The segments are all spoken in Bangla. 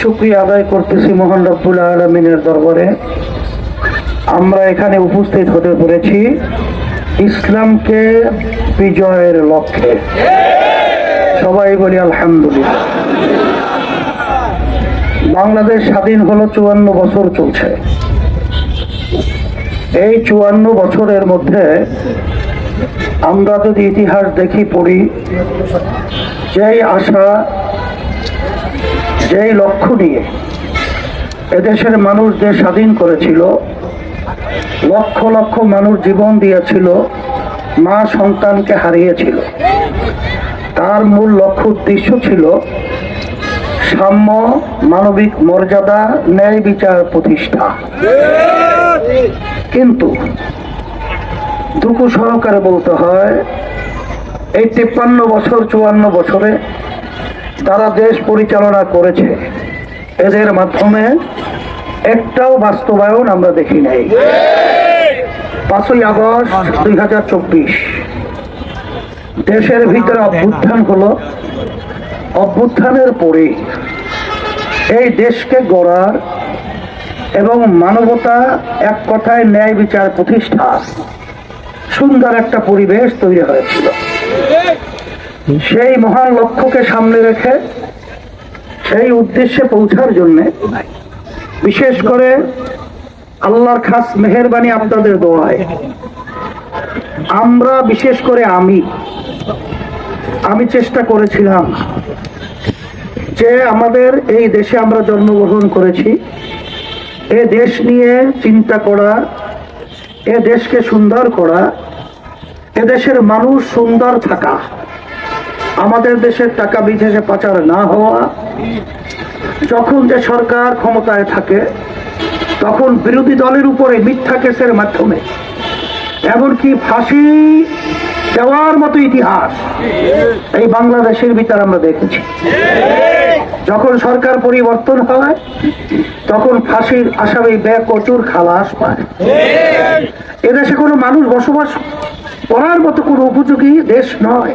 শুক্রিয়া আদায় করতেছি মোহন রব্বুল আলমিনের দরবারে। আমরা এখানে উপস্থিত হতে পেরেছি ইসলামকে বিজয়ের লক্ষ্যে। সবাই বলি আলহামদুলিল্লাহ। বাংলাদেশ স্বাধীন হলো চুয়ান্ন বছর চলছে। এই চুয়ান্ন বছরের মধ্যে আমরা যদি ইতিহাস দেখি পড়ি, যেই আশা যেই লক্ষ্য নিয়ে এদেশের মানুষ যে স্বাধীন করেছিল, লক্ষ লক্ষ মানুষ জীবন দিয়েছিল, মা সন্তানকে হারিয়েছিল। তার মূল লক্ষ্য উদ্দেশ্য ছিল সাম্য, মানবিক মর্যাদা, ন্যায় বিচার প্রতিষ্ঠা। কিন্তু দুঃখ সহকারে বলতে হয়, এই তিপ্পান্ন বছর, চুয়ান্ন বছরে তারা দেশ পরিচালনা করেছে। এদের মাধ্যমে একটাও বাস্তবায়ন আমরা দেখি নাই। পাঁচই আগস্ট দুই হাজার চব্বিশ। দেশের ভিতরে অভ্যুত্থান হলো। অভ্যুত্থানের পরে এই দেশকে গড়ার এবং মানবতা এক কথায় ন্যায় বিচার প্রতিষ্ঠা সুন্দর একটা পরিবেশ তৈরি হয়েছিল। সেই মহান লক্ষ্যকে সামনে রেখে সেই উদ্দেশ্যে পৌঁছার জন্য বিশেষ করে আল্লাহর খাস মেহরবানি আপনাদের দোয়ায়। আমরা বিশেষ করে আমি আমি চেষ্টা করেছিলাম যে আমাদের এই দেশে আমরা জন্মগ্রহণ করেছি। এ দেশ নিয়ে চিন্তা করা, এ দেশকে সুন্দর করা, এ দেশের মানুষ সুন্দর থাকা। আমাদের দেশের টাকা বিদেশে পাচার না হওয়া, যখন যে সরকার ক্ষমতায় থাকে, তখন বিরোধী দলের উপরে মিথ্যা কেসের মাধ্যমে, এমনকি ফাঁসি দেওয়ার মতো ইতিহাস এই বাংলাদেশের ভিতর আমরা দেখেছি। যখন সরকার পরিবর্তন হয়, তখন ফাঁসির আসামি বেকচুর খালাস পায়। এদেশে কোনো মানুষ বসবাস করার মতো কোনো উপযোগী দেশ নয়।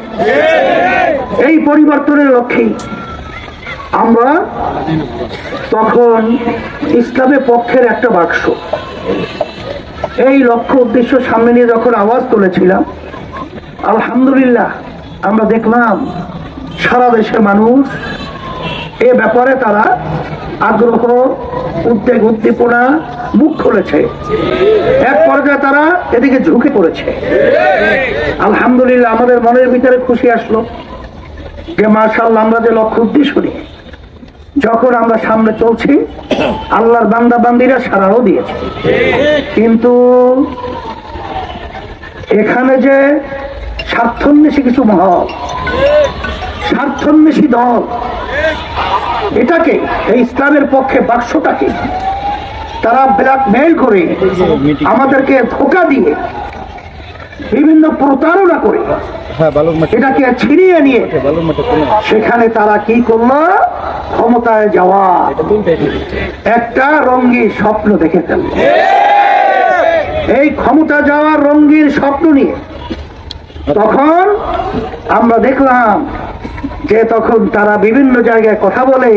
এই পরিবর্তনের লক্ষ্যেই আমরা তখন ইসলামের পক্ষের একটা বাক্স। এই লক্ষ্য উদ্দেশ্য সামনে নিয়ে যখন আওয়াজ তুলেছিলাম, আলহামদুলিল্লাহ আমরা দেখলাম সারা দেশের মানুষ এ ব্যাপারে তারা আগ্রহ, উদ্বেগ, উদ্দীপনা মুখ খুলেছে। এক পর্যায়ে তারা এদিকে ঝুঁকে পড়েছে। আলহামদুলিল্লাহ, আমাদের মনের ভিতরে খুশি আসলো যে মার্শাল্লাহ আমরা যে লক্ষ্য উদ্দেশ্য নিয়ে, যখন আমরা সামনে চলছি, আল্লাহর বান্দা বান্দিরা সারাও দিয়েছে। কিন্তু এখানে যে স্বার্থন্বেষী কিছু মহল, স্বার্থন্বেষী দল, এটাকে, এই ইসলামের পক্ষে বাক্সটাকে তারা ব্ল্যাকমেইল করে আমাদেরকে ধোকা দিয়ে বিভিন্ন প্রতারণা করে হ্যাঁ এটাকে ছিনিয়ে নিয়ে সেখানে তারা কি করল? ক্ষমতায় যাওয়া। একটা রঙ্গি স্বপ্ন দেখে ফেলল। এই ক্ষমতা যাওয়ার রঙ্গির স্বপ্ন নিয়ে তখন আমরা দেখলাম যে তখন তারা বিভিন্ন জায়গায় কথা বলে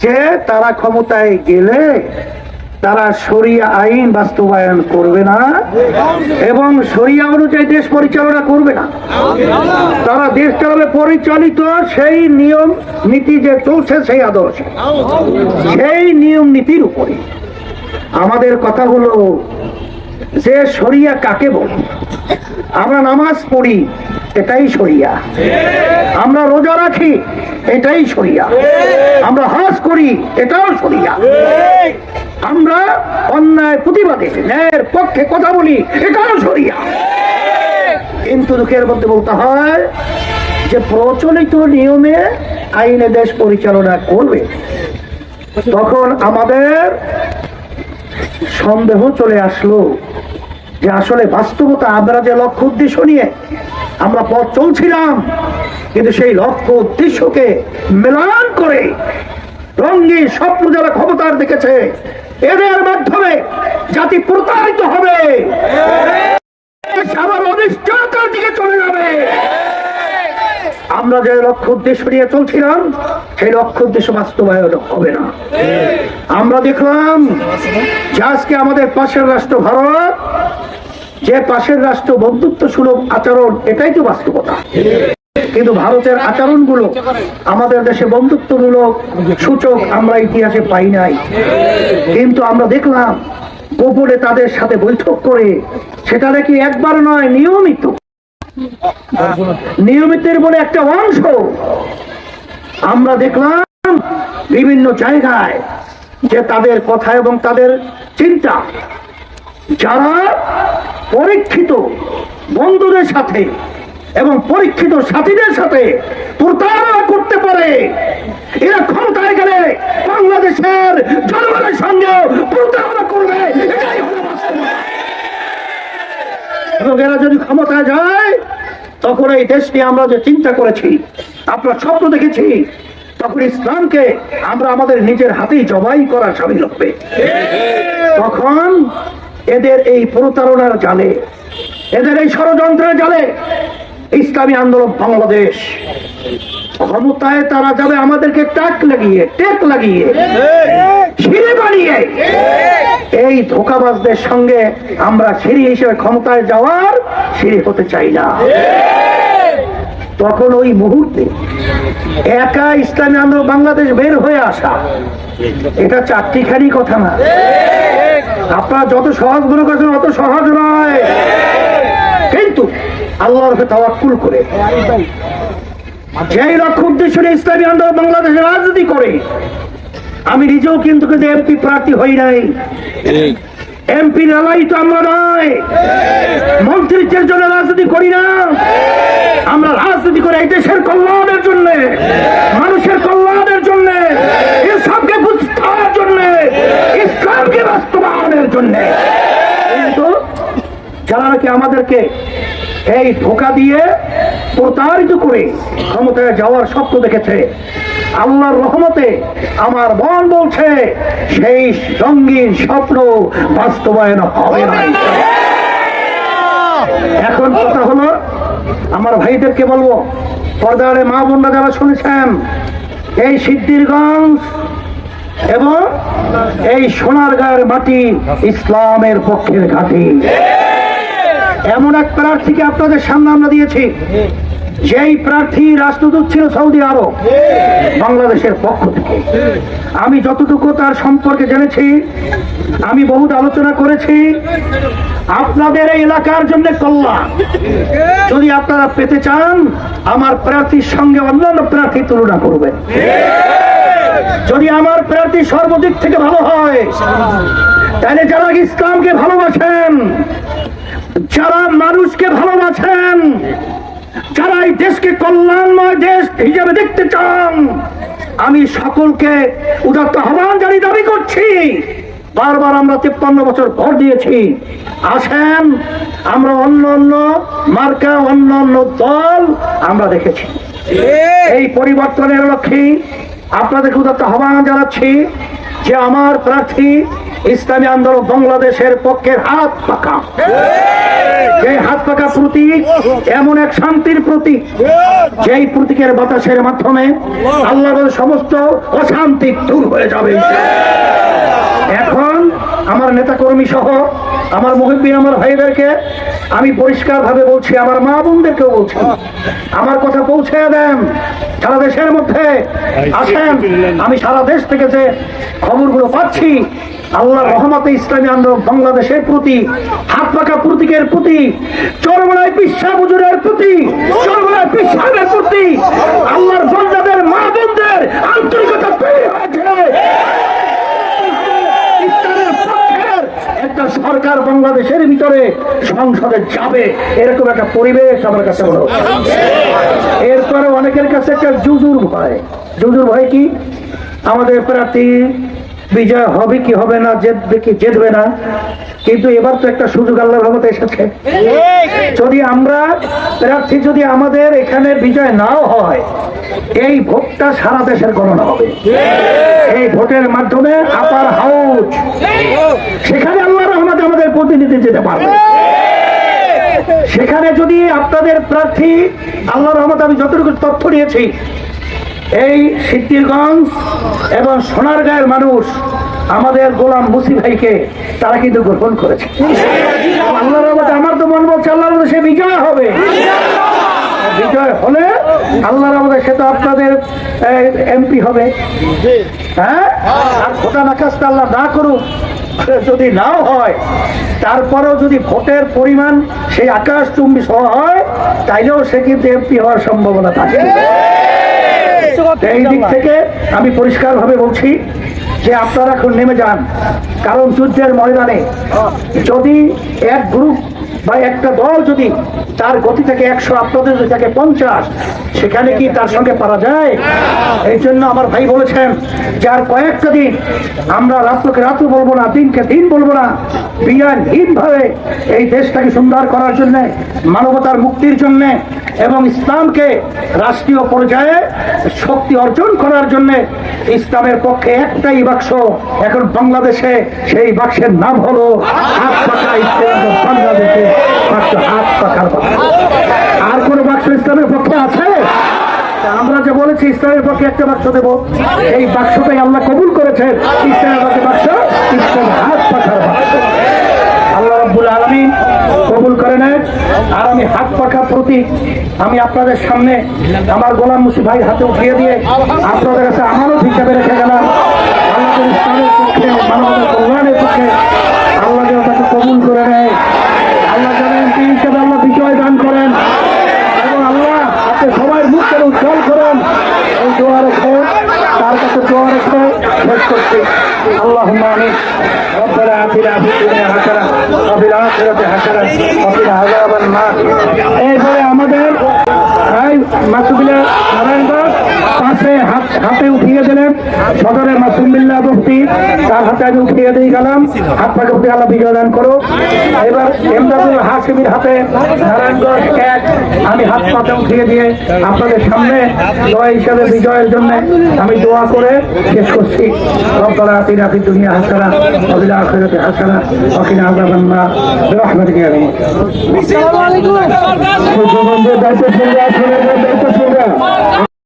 যে তারা ক্ষমতায় গেলে তারা সরিয়া আইন বাস্তবায়ন করবে না এবং সরিয়া অনুযায়ী দেশ পরিচালনা করবে না। তারা দেশ চালাবে পরিচালিত সেই নিয়ম নীতি যে চলছে সেই আদর্শ। সেই নিয়ম নীতির উপরে। আমাদের কথা হলো যে সরিয়া কাকে বলে? আমরা নামাজ পড়ি, এটাই সরিয়া আমরা রোজা রাখি, এটাই সরিয়া আমরা হজ করি, এটাও সরিয়া অন্যায় প্রতিবাদে, ন্যায়ের পক্ষে কথা বলি এটাও সরিয়া। কিন্তু দুঃখের মধ্যে বলতে হয় যে প্রচলিত নিয়মে আইনে দেশ পরিচালনা করবে। তখন আমাদের সন্দেহ চলে আসলো যে আসলে বাস্তবতা, আমরা যে লক্ষ্য উদ্দেশ্য নিয়ে আমরা পথ চলছিলাম, কিন্তু সেই লক্ষ্য উদ্দেশ্যকে মেলান করে রঙ্গি স্বপ্ন যারা ক্ষমতার দেখেছে এদের মাধ্যমে জাতি প্রতারিত হবে। আমরা যে লক্ষ্য উদ্দেশ্য নিয়ে চলছিলাম, সেই লক্ষ্য উদ্দেশ্য বাস্তবায়ন হবে না। আমরা দেখলাম যে আজকে আমাদের পাশের রাষ্ট্র ভারত, যে পাশের রাষ্ট্র বন্ধুত্ব সুলভ আচরণ, এটাই তো বাস্তবতা। কিন্তু ভারতের আচরণগুলো আমাদের দেশে বন্ধুত্বমূলক সূচক আমরা ইতিহাসে পাই নাই। কিন্তু আমরা দেখলাম গোপনে তাদের সাথে বৈঠক করে সেটা নাকি একবার নয়, নিয়মিত। নিয়মিতের বলে একটা অংশ আমরা দেখলাম বিভিন্ন জায়গায় যে তাদের কথা এবং তাদের চিন্তা, যারা পরীক্ষিত বন্ধুদের সাথে এবং পরীক্ষিত সাথীদের সাথে প্রতারণা করতে পারে। এরা ক্ষমতায় গেলে বাংলাদেশের জনগণের সঙ্গে প্রতারণা করবে। এবং এরা যদি ক্ষমতায় যায়, তখন এই দেশটি আমরা যে চিন্তা করেছি আপনার স্বপ্ন দেখেছি, তখন ইসলামকে আমরা আমাদের নিজের হাতেই জবাই করার সামিল হবে। তখন এদের এই প্রতারণার জালে, এদের এই ষড়যন্ত্রের জালে ইসলামী আন্দোলন বাংলাদেশ। ক্ষমতায় তারা যাবে আমাদেরকে টাক লাগিয়ে, টেক লাগিয়ে সিঁড়ি বানিয়ে। এই ধোকাবাজদের সঙ্গে আমরা সিঁড়ি হিসেবে ক্ষমতায় যাওয়ার সিঁড়ি হতে চাই না। তখন ওই মুহূর্তে একা ইসলামী আন্দোলন বাংলাদেশ বের হয়ে আসা, এটা চারটি চারটিখানি কথা না। আপনারা যত সহজ মনে করছেন, অত সহজ নয়। কিন্তু আল্লাহর উপরে তাওয়াক্কুল করে। যেই লক্ষ্য উদ্দেশ্য নিয়ে ইসলামী আন্দোলন বাংলাদেশের রাজনীতি করে, আমি নিজেও কিন্তু কিন্তু এমপি প্রার্থী হই নাই। এমপি লালাই তো আমরা নয়। মন্ত্রিত্বের জন্য রাজনীতি করি না। আমরা রাজনীতি করে এই দেশের কল্যাণের জন্য, মানুষের কল্যাণের জন্য ইসলামকে বুঝার জন্য, ইসলামকে বাস্তবায়নের জন্য। কিন্তু যারা নাকি আমাদেরকে এই ধোকা দিয়ে প্রতারিত করে ক্ষমতায় যাওয়ার স্বপ্ন দেখেছে। আল্লাহর রহমতে আমার মন বলছে, সেই রঙিন স্বপ্ন বাস্তবায়ন হবে না এখন কথা হলো, আমার ভাইদেরকে বলব, পর্দারে মা বোনরা যারা শুনেছেন, এই সিদ্ধিরগঞ্জ এবং এই সোনার গায়ের মাটি ইসলামের পক্ষের ঘাঁটি। এমন এক প্রার্থীকে আপনাদের সামনে আমরা দিয়েছি। যেই প্রার্থী রাষ্ট্রদূত ছিল সৌদি আরব, বাংলাদেশের পক্ষ থেকে। আমি যতটুকু তার সম্পর্কে জেনেছি, আমি বহুত আলোচনা করেছি। আপনাদের এই এলাকার জন্য কল্যাণ। যদি আপনারা পেতে চান, আমার প্রার্থীর সঙ্গে অন্যান্য প্রার্থী তুলনা করবেন। যদি আমার প্রার্থী সর্বদিক থেকে ভালো হয়, তাহলে যারা ইসলামকে ভালোবাসেন যারা মানুষকে ভালোবাসেন যারা এই দেশকে কল্যাণময় দেশ হিসেবে দেখতে চান আমি সকলকে উদাত্ত আহ্বান জানি দাবি করছি বারবার আমরা তিপ্পান্ন বছর ভর দিয়েছি। আসেন আমরা অন্য অন্য মার্কা অন্য অন্য দল আমরা দেখেছি। এই পরিবর্তনের লক্ষ্যে আপনাদেরকে উদাত্ত আহ্বান জানাচ্ছি যে আমার প্রার্থী ইসলামী আন্দোলন বাংলাদেশের পক্ষের হাত পাকা। যে হাত পাকা প্রতীক, এমন এক শান্তির প্রতীক, যেই প্রতীকের বাতাসের মাধ্যমে আল্লাহর সমস্ত অশান্তি দূর হয়ে যাবে। এখন আমার নেতাকর্মী সহ আমার মুহিব্বিন আমার ভাইদেরকে আমি পরিষ্কার ভাবে বলছি আমার মা বোনদেরকেও বলছি। আমার কথা পৌঁছে দেন সারা দেশের মধ্যে আসেন। আমি সারা দেশ থেকে যে খবরগুলো পাচ্ছি আল্লাহ রহমতে ইসলামী আন্দোলন বাংলাদেশের প্রতি হাত পাকা প্রতীকের প্রতি চরমনায় পিসা বুজুরের প্রতি চরমনায় পিসাবের প্রতি আল্লাহর বন্দাদের মা বোনদের আন্তরিকতা তৈরি হয়েছে। একটা সরকার বাংলাদেশের ভিতরে সংসদে যাবে। এরকম একটা পরিবেশ আমার কাছে মনে এরপরে অনেকের কাছে একটা জুজুর ভয়। জুজুর ভয় কি? আমাদের প্রার্থী বিজয় হবে কি হবে না জেতবে কি জেতবে না, কিন্তু এবার তো একটা সুযোগ আল্লাহর রহমতে এসেছে। যদি আমরা প্রার্থী, যদি আমাদের এখানে বিজয় নাও হয়, এই ভোটটা সারা দেশের গণনা হবে। এই ভোটের মাধ্যমে আপার হাউস সেখানে আল্লাহ রহমতে আমাদের প্রতিনিধি যেতে পারবে। সেখানে যদি আপনাদের প্রার্থী আল্লাহ রহমত আমি যতটুকু তথ্য নিয়েছি এই সিদ্ধিরগঞ্জ এবং সোনার সোনারগাঁয়ের মানুষ আমাদের গোলাম মুসি ভাইকে তারা কিন্তু গ্রহণ করেছে। আমার তো মন বলছে আল্লাহ সে বিজয় হবে। বিজয় হলে আল্লাহ আমাদের সে তো আপনাদের এমপি হবে। হ্যাঁ? আর খোটা নাকাশটা আল্লাহ না করুক যদি নাও হয়, তারপরেও যদি ভোটের পরিমাণ সেই আকাশ চুম্বি হয়, তাইলেও সে কিন্তু এমপি হওয়ার সম্ভাবনা থাকে। এই দিক থেকে আমি পরিষ্কার ভাবে বলছি যে আপনারা এখন নেমে যান। কারণ যুদ্ধের ময়দানে যদি এক গ্রুপ বা একটা দল যদি তার গতি থেকে একশো, আপনাদের যদি থাকে পঞ্চাশ, সেখানে কি তার সঙ্গে পারা যায়? এই জন্য আমার ভাই বলেছেন যে আর কয়েকটা দিন আমরা রাত্রকে রাত্র বলব না, দিনকে দিন বলব না বিয়ানহীন ভাবে এই দেশটাকে সুন্দর করার জন্য, মানবতার মুক্তির জন্য এবং ইসলামকে রাষ্ট্রীয় পর্যায়ে শক্তি অর্জন করার জন্য ইসলামের পক্ষে একটাই বাক্স, এখন বাংলাদেশে সেই বাক্সের নাম হলো ইসলাম বাংলাদেশে। হাত আর কোন বাক্স ইসলামের পক্ষে আছে? আমরা যে বলেছি, ইসলামের পক্ষে একটা বাক্স দেব। এই বাক্সটাই আল্লাহ কবুল করেছেন। ইসলামের পক্ষে বাক্স ইসলাম হাত পাখার আল্লাহ রাব্বুল আলামিন কবুল করে নেন। আর আমি হাত পাখার প্রতীক আমি আপনাদের সামনে আমার গোলাম মুসি ভাই হাতে উঠিয়ে দিয়ে আপনাদের কাছে আমারও হিসাবে রেখে গেলাম। যেন ইসলামের পক্ষে কল্যাণের পক্ষে আল্লাহ তাকে কবুল করে নেয়। আল্লাহ যেন এমপি হিসেবে আল্লাহ বিজয় দান করেন। হাত উঠিয়ে দিলেন সদরের মাসুমিল্লাহ মুফতি তার হাতে আমি উঠিয়ে দিয়ে গেলাম। হাত পাকে উঠে আল্লাহ বিজয় দান করো। এবার এমদাদুল হাসিমির হাতে নারায়ণগঞ্জ এক আমি হাত পাতে উঠিয়ে দিয়ে আপনাদের সামনে দোয়া হিসাবে বিজয়ের জন্য আমি দোয়া করে শেষ করছি। রব্বানা আতিনা ফিদ দুনিয়া হাসানা ফিল আখিরাতি হাসানা ওয়া কিনা আযাবান নার বিরহমাতিকা ইয়া রাহিমিন। দায়িত্ব শুনবে।